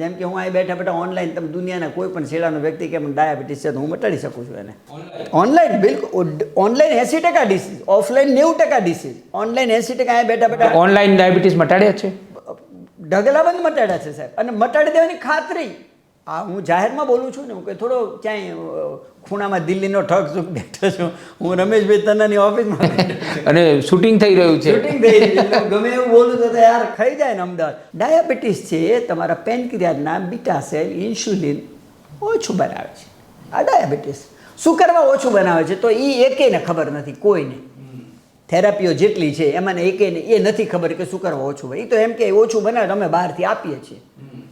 જેમ કે હું અહીં બેઠા બેઠા ઓનલાઈન તમે દુનિયાના કોઈ પણ શેડાનો વ્યક્તિ કે મને ડાયાબિટીસ છે તો હું મટાડી શકું છું એને. ઓનલાઈન બિલકુલ. ઓનલાઈન એંસી ટકા ડિસીઝ ઓફલાઈન નેવું ટકા ડિસીઝ ઓનલાઈન એસી ટકા અહીંયા બેઠા બેઠા ઓનલાઈન ડાયાબિટીસ મટાડ્યા છે? ઢગલાબંધ મટાડ્યા છે સાહેબ. અને મટાડી દેવાની ખાતરી. આ હું જાહેરમાં બોલું છું ને હું કે થોડો ક્યાંય ખૂણામાં દિલ્હીનો ઠગ છું બેઠો છું. હું રમેશભાઈ તન્નાની ઓફિસમાં અને શૂટિંગ થઈ રહ્યું છે. શૂટિંગ થઈ રહી છે. એટલે હું ગમે એવું બોલું તો તો યાર ખાઈ જાય ને અમદાવાદ. ડાયાબિટીસ છે એ તમારા પેનક્રિયાના બીટા સેલ ઇન્સ્યુલિન ઓછું બનાવે છે. આ ડાયાબિટીસ. શું કરવા ઓછું બનાવે છે? તો એ એકેયને ખબર નથી કોઈને. થેરાપીઓ જેટલી છે એમાં એક એ નથી ખબર કે શું કરવા ઓછું હોય. એ તો એમ કે ઓછું બનાવે અમે બહારથી આપીએ છીએ.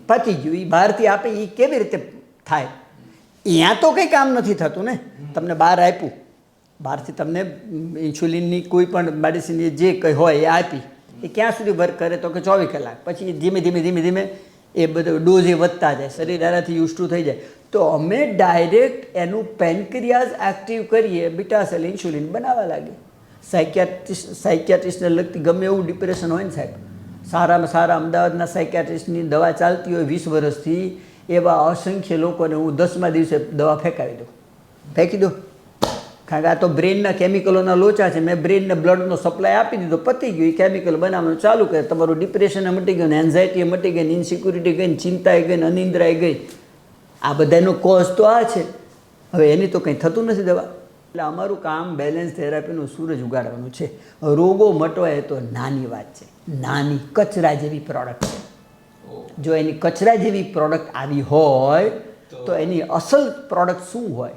પતી ગયું. એ બહારથી આપે એ કેવી રીતે થાય? અહીંયા તો કંઈ કામ નથી થતું ને. તમને બહાર આપ્યું. બહારથી તમને ઇન્સ્યુલિનની કોઈ પણ મેડિસિન જે કંઈ હોય એ આપી. એ ક્યાં સુધી વર્ક કરે તો કે ચોવીસ કલાક. પછી ધીમે ધીમે ધીમે ધીમે એ બધો ડોઝ એ વધતા જાય. શરીર આનાથી યુઝ ટુ થઈ જાય. તો અમે ડાયરેક્ટ એનું પેનક્રિયાઝ એક્ટિવ કરીએ બીટાસેલ ઇન્સ્યુલિન બનાવવા લાગીએ. સાયકિયાટ્રિસ્ટ સાયકિયાટ્રિસ્ટને લગતી ગમે એવું ડિપ્રેશન હોય ને સાહેબ. સારામાં સારા અમદાવાદના સાયકિયાટ્રિસ્ટની દવા ચાલતી હોય વીસ વર્ષથી, એવા અસંખ્ય લોકોને હું દસમા દિવસે દવા ફેંકાવી દઉં. ફેંકી દો કારણ કે આ તો બ્રેનના કેમિકલોના લોચા છે. મેં બ્રેનને બ્લડનો સપ્લાય આપી દીધો, પતી ગયું. એ કેમિકલ બનાવવાનું ચાલુ કરે તમારું ડિપ્રેશન મટી ગયું એન્ઝાયટી મટી ગઈ ઇન્સિક્યુરિટી ગઈ ચિંતા ગઈ અનિંદ્રાએ ગઈ. આ બધાનો કોઝ તો આ છે. હવે એની તો કંઈ થતું નથી દવા. એટલે અમારું કામ બેલેન્સ થેરાપીનું સૂરજ ઉગાડવાનું છે. રોગો મટવા એ તો નાની વાત છે. નાની કચરા જેવી પ્રોડક્ટ છે. જો એની કચરા જેવી પ્રોડક્ટ આવી હોય તો એની અસલ પ્રોડક્ટ શું હોય?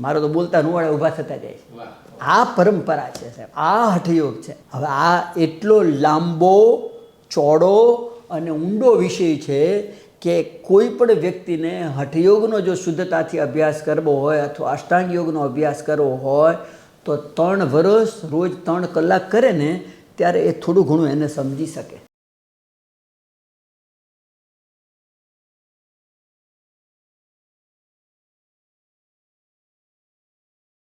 મારો તો બોલતા નુવાડે ઊભા થતા જાય છે. આ પરંપરા છે સાહેબ. આ હઠયોગ છે. હવે આ એટલો લાંબો ચોડો અને ઊંડો વિષય છે કે કોઈ પણ વ્યક્તિને હઠયોગનો જો શુદ્ધતાથી અભ્યાસ કરવો હોય અથવા અષ્ટાંગ યોગનો અભ્યાસ કરવો હોય, તો ત્રણ વર્ષ રોજ ત્રણ કલાક કરે ને, ત્યારે એ થોડું ઘણું એને સમજી શકે.